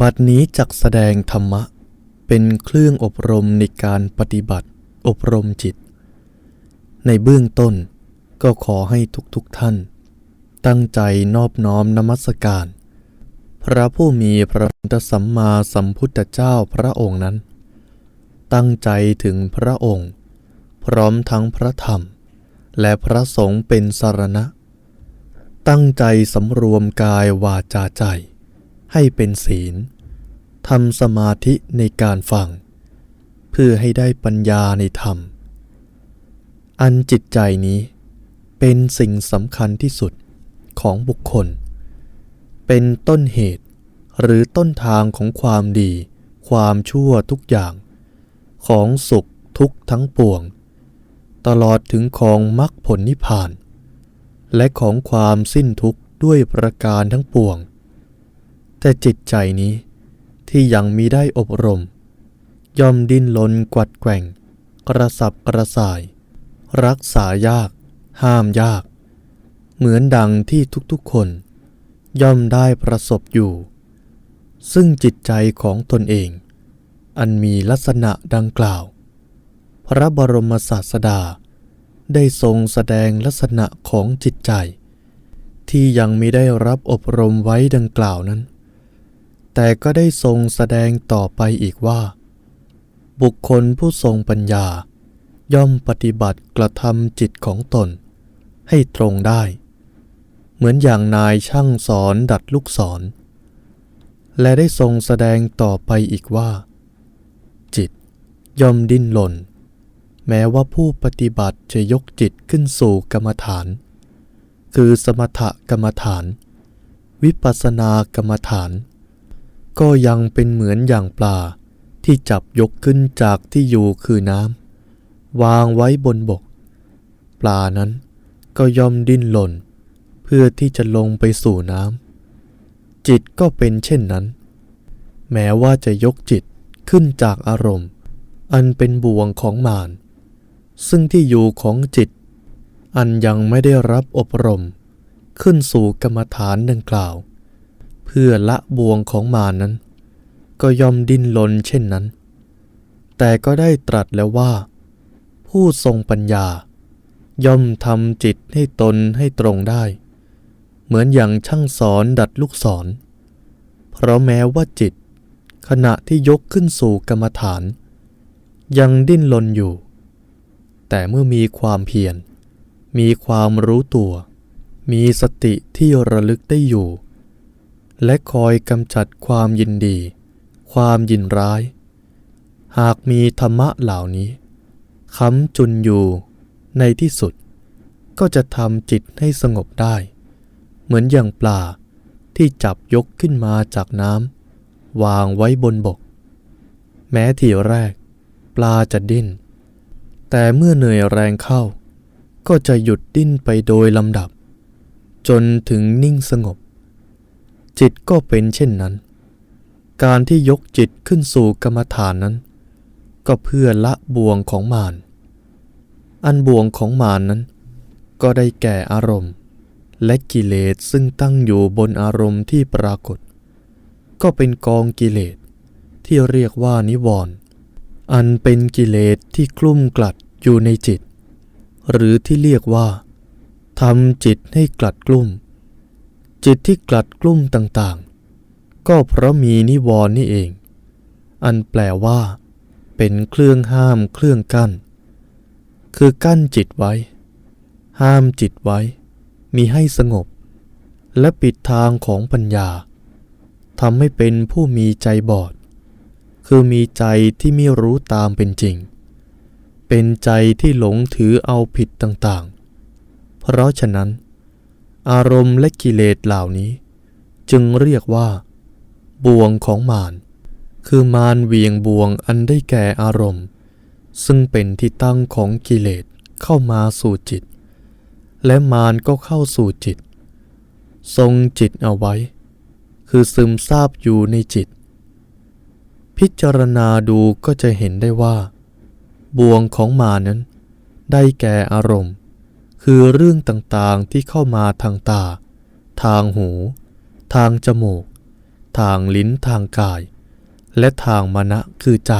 บัดนี้จักแสดงธรรมะ เป็นเครื่องอบรมในการปฏิบัติ อบรมจิต ในเบื้องต้นก็ขอให้ทุกๆทท่าน ตั้งใจนอบน้อมนมัสการ พระผู้มีพระพุทธสัมมาสัมพุทธเจ้าพระองค์นั้น ตั้งใจถึงพระองค์ พร้อมทั้งพระธรรม และพระสงฆ์เป็นสารณะ ตั้งใจสำรวมกายวาจาใจ ให้เป็นศีลทำสมาธิในการฟัง เพื่อให้ได้ปัญญาในธรรม อันจิตใจนี้เป็นสิ่งสำคัญที่สุดของบุคคล เป็นต้นเหตุหรือต้นทางของความดี ความชั่วทุกอย่าง ของสุขทุกทั้งปวง ตลอดถึงของมรรคผลนิพพาน และของความสิ้นทุกข์ด้วยประการทั้งปวง แต่จิตใจนี้ที่ยังมีได้อบรม ย่อมดิ้นรนกวัดแกว่ง กระสับกระส่าย รักษายาก ห้ามยาก เหมือนดังที่ทุกๆคน ย่อมได้ประสบอยู่ ซึ่งจิตใจของตนเอง อันมีลักษณะดังกล่าว พระบรมศาสดา ได้ทรงแสดงลักษณะของจิตใจ ที่ยังไม่ได้รับอบรมไว้ดังกล่าวนั้น แต่ก็ได้ทรงแสดงต่อไปอีกว่า บุคคลผู้ทรงปัญญา ย่อมปฏิบัติกระทำจิตของตน ให้ตรงได้ เหมือนอย่างนายช่างสอนดัดลูกศร และได้ทรงแสดงต่อไปอีกว่า จิตย่อมดิ้นหล่น แม้ว่าผู้ปฏิบัติจะยกจิตขึ้นสู่กรรมฐาน คือสมถกรรมฐาน วิปัสสนากรรมฐาน ก็ยังเป็นเหมือนอย่างปลา ที่จับยกขึ้นจากที่อยู่คือน้ำวางไว้บนบก ปลานั้นก็ย่อมดิ้นหล่น เพื่อที่จะลงไปสู่น้ำจิตก็เป็นเช่นนั้น แม้ว่าจะยกจิตขึ้นจากอารมณ์ อันเป็นบ่วงของมารซึ่งที่อยู่ของจิต อันยังไม่ได้รับอบรม ขึ้นสู่กรรมฐานดังกล่าว เพื่อละบ่วงของมานั้น ก็ยอมดิ้นรนเช่นนั้น แต่ก็ได้ตรัสแล้วว่า ผู้ทรงปัญญา ย่อมทำจิตให้ตนให้ตรงได้ เหมือนอย่างช่างสอนดัดลูกศร เพราะแม้ว่าจิต ขณะที่ยกขึ้นสู่กรรมฐาน ยังดิ้นรนอยู่ แต่เมื่อมีความเพียรมีความรู้ตัว มีสติที่ระลึกได้อยู่ และคอยกำจัดความยินดี ความยินร้าย หากมีธรรมะเหล่านี้ค้ำจุนอยู่ในที่สุด ก็จะทำจิตให้สงบได้ เหมือนอย่างปลาที่จับยกขึ้นมาจากน้ำวางไว้บนบก แม้ทีแรก ปลาจะดิ้น แต่เมื่อเหนื่อยแรงเข้า ก็จะหยุดดิ้นไปโดยลำดับ จนถึงนิ่งสงบ จิตก็เป็นเช่นนั้น การที่ยกจิตขึ้นสู่กรรมฐานนั้น ก็เพื่อละบ่วงของมารอันบ่วงของมารนั้น ก็ได้แก่อารมณ์ และกิเลสซึ่งตั้งอยู่บนอารมณ์ที่ปรากฏ ก็เป็นกองกิเลสที่เรียกว่านิวรณ์อันเป็นกิเลสที่กลุ่มกลัดอยู่ในจิต หรือที่เรียกว่าทำจิตให้กลัดกลุ่ม จิตที่กลัดกลุ่มต่างๆ ก็เพราะมีนิวรณ์นี่เอง อันแปลว่า เป็นเครื่องห้ามเครื่องกั้น คือกั้นจิตไว้ ห้ามจิตไว้ มีให้สงบ และปิดทางของปัญญาทำให้เป็นผู้มีใจบอด คือมีใจที่ไม่รู้ตามเป็นจริง เป็นใจที่หลงถือเอาผิดต่างๆ เพราะฉะนั้น อารมณ์และกิเลสเหล่านี้ จึงเรียกว่า บ่วงของมารคือมารเวียงบ่วงอันได้แก่อารมณ์ ซึ่งเป็นที่ตั้งของกิเลสเข้ามาสู่จิต และมารก็เข้าสู่จิต ทรงจิตเอาไว้ คือซึมซาบอยู่ในจิต พิจารณาดูก็จะเห็นได้ว่า บ่วงของมานั้น ได้แก่อารมณ์ คือเรื่องต่างๆที่เข้ามาทางตา ทางหู ทางจมูก ทางลิ้นทางกาย และทางมณะคือใจ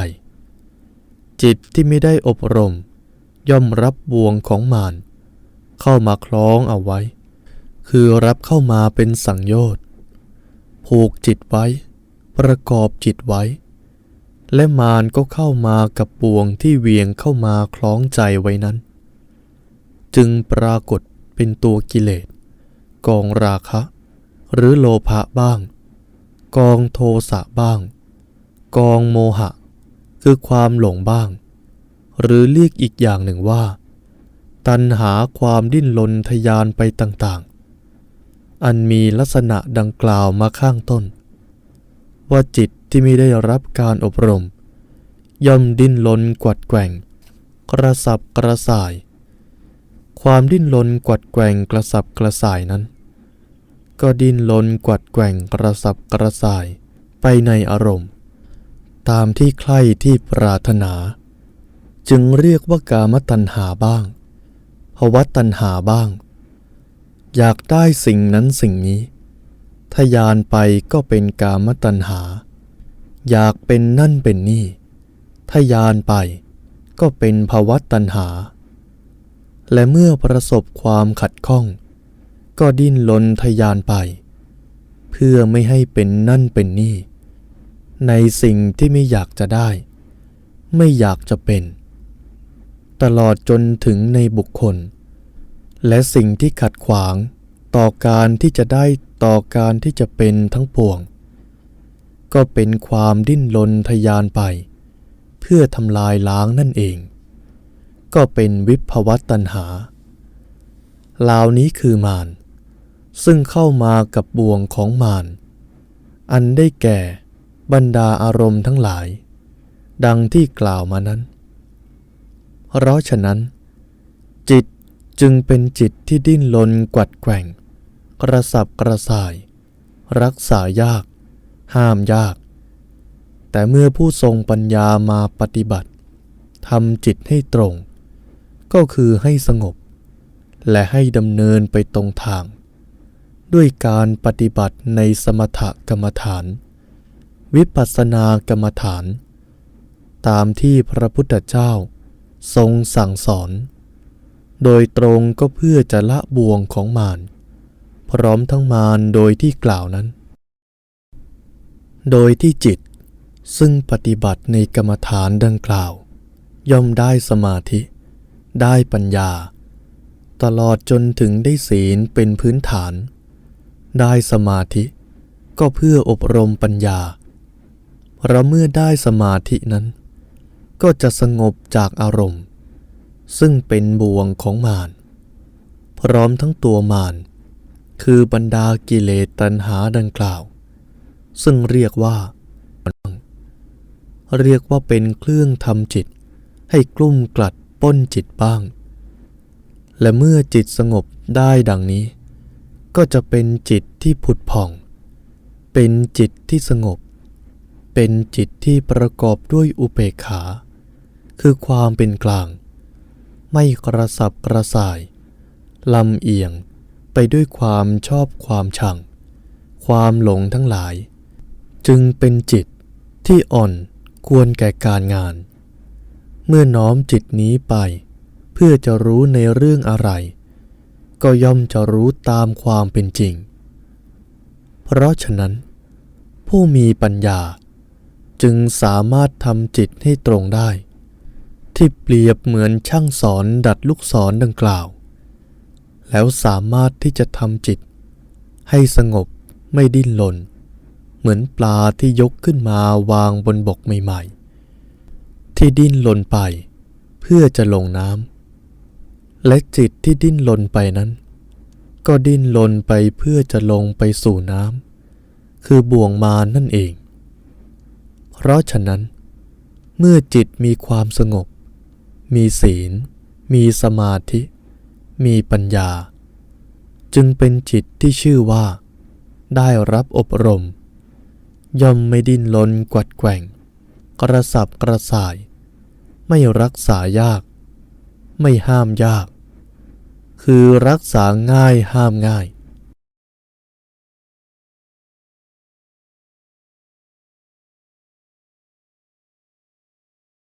จิตที่ไม่ได้อบรม ย่อมรับบ่วงของมารเข้ามาคล้องเอาไว้ คือรับเข้ามาเป็นสังโยชน์ผูกจิตไว้ ประกอบจิตไว้ และมารก็เข้ามากับบ่วงที่เวียงเข้ามาคล้องใจไว้นั้น จึงปรากฏเป็นตัวกิเลส กองราคะ หรือโลภะบ้าง กองโทสะบ้าง กองโมหะ คือความหลงบ้าง หรือเรียกอีกอย่างหนึ่งว่า ตัณหาความดิ้นรนทยานไปต่างๆ อันมีลักษณะดังกล่าวมาข้างต้น ว่าจิตที่ไม่ได้รับการอบรม ย่อมดิ้นรนกวัดแกว่ง กระสับกระส่าย ความดิ้นรนกวัดแกว่งกระสับกระส่ายนั้น ก็ดิ้นรนกวัดแกว่งกระสับกระส่ายไปในอารมณ์ ตามที่ใคร่ที่ปรารถนา จึงเรียกว่ากามตัณหาบ้างภวตัณหาบ้าง อยากได้สิ่งนั้นสิ่งนี้ทยานไปก็เป็นกามตัณหา อยากเป็นนั่นเป็นนี่ทยานไปก็เป็นภวตัณหา และเมื่อประสบความขัดข้อง ก็ดิ้นรนทยานไป เพื่อไม่ให้เป็นนั่นเป็นนี่ ในสิ่งที่ไม่อยากจะได้ ไม่อยากจะเป็น ตลอดจนถึงในบุคคล และสิ่งที่ขัดขวางต่อการที่จะได้ต่อการที่จะเป็นทั้งปวง ก็เป็นความดิ้นรนทยานไป เพื่อทำลายล้างนั่นเอง ก็เป็นวิภวัตตัณหาลาวนี้คือมารซึ่งเข้ามากับบ่วงของมารอันได้แก่บรรดาอารมณ์ทั้งหลาย ดังที่กล่าวมานั้น เพราะฉะนั้น จิตจึงเป็นจิตที่ดิ้นรนกวัดแกว่ง กระสับกระส่าย รักษายาก ห้ามยาก แต่เมื่อผู้ทรงปัญญามาปฏิบัติทำจิตให้ตรง ก็คือให้สงบ และให้ดำเนินไปตรงทาง ด้วยการปฏิบัติในสมถกรรมฐาน วิปัสสนากรรมฐาน ตามที่พระพุทธเจ้าทรงสั่งสอน โดยตรงก็เพื่อจะละบ่วงของมารพร้อมทั้งมารโดยที่กล่าวนั้น โดยที่จิตซึ่งปฏิบัติในกรรมฐานดังกล่าว ย่อมได้สมาธิ ได้ปัญญา ตลอดจนถึงได้ศีลเป็นพื้นฐาน ได้สมาธิ ก็เพื่ออบรมปัญญาเราเมื่อได้สมาธินั้น ก็จะสงบจากอารมณ์ ซึ่งเป็นบ่วงของมารพร้อมทั้งตัวมารคือบรรดากิเลสตัณหาดังกล่าว ซึ่งเรียกว่า เรียกว่าเป็นเครื่องทำจิตให้กลุ่มกลัด ป้นจิตบ้าง และเมื่อจิตสงบได้ดังนี้ ก็จะเป็นจิตที่ผุดผ่อง เป็นจิตที่สงบ เป็นจิตที่ประกอบด้วยอุเบกขา คือความเป็นกลาง ไม่กระสับกระส่ายลำเอียงไปด้วยความชอบความชัง ความหลงทั้งหลาย จึงเป็นจิตที่อ่อนควรแก่การงาน เมื่อน้อมจิตนี้ไป เพื่อจะรู้ในเรื่องอะไร ก็ย่อมจะรู้ตามความเป็นจริง เพราะฉะนั้น ผู้มีปัญญาจึงสามารถทำจิตให้ตรงได้ ที่เปรียบเหมือนช่างสอนดัดลูกศรดังกล่าว แล้วสามารถที่จะทำจิต ให้สงบไม่ดิ้นรนเหมือนปลาที่ยกขึ้นมาวางบนบกใหม่ๆ ที่ดิ้นรนไป เพื่อจะลงน้ำและจิตที่ดิ้นรนไปนั้น ก็ดิ้นรนไปเพื่อจะลงไปสู่น้ำคือบ่วงมานั่นเอง เพราะฉะนั้น เมื่อจิตมีความสงบ มีศีล มีสมาธิ มีปัญญา จึงเป็นจิตที่ชื่อว่า ได้รับอบรม ย่อมไม่ดิ้นรนกวัดแกว่งกระสับกระส่าย ไม่รักษายาก ไม่ห้ามยาก คือรักษาง่ายห้ามง่าย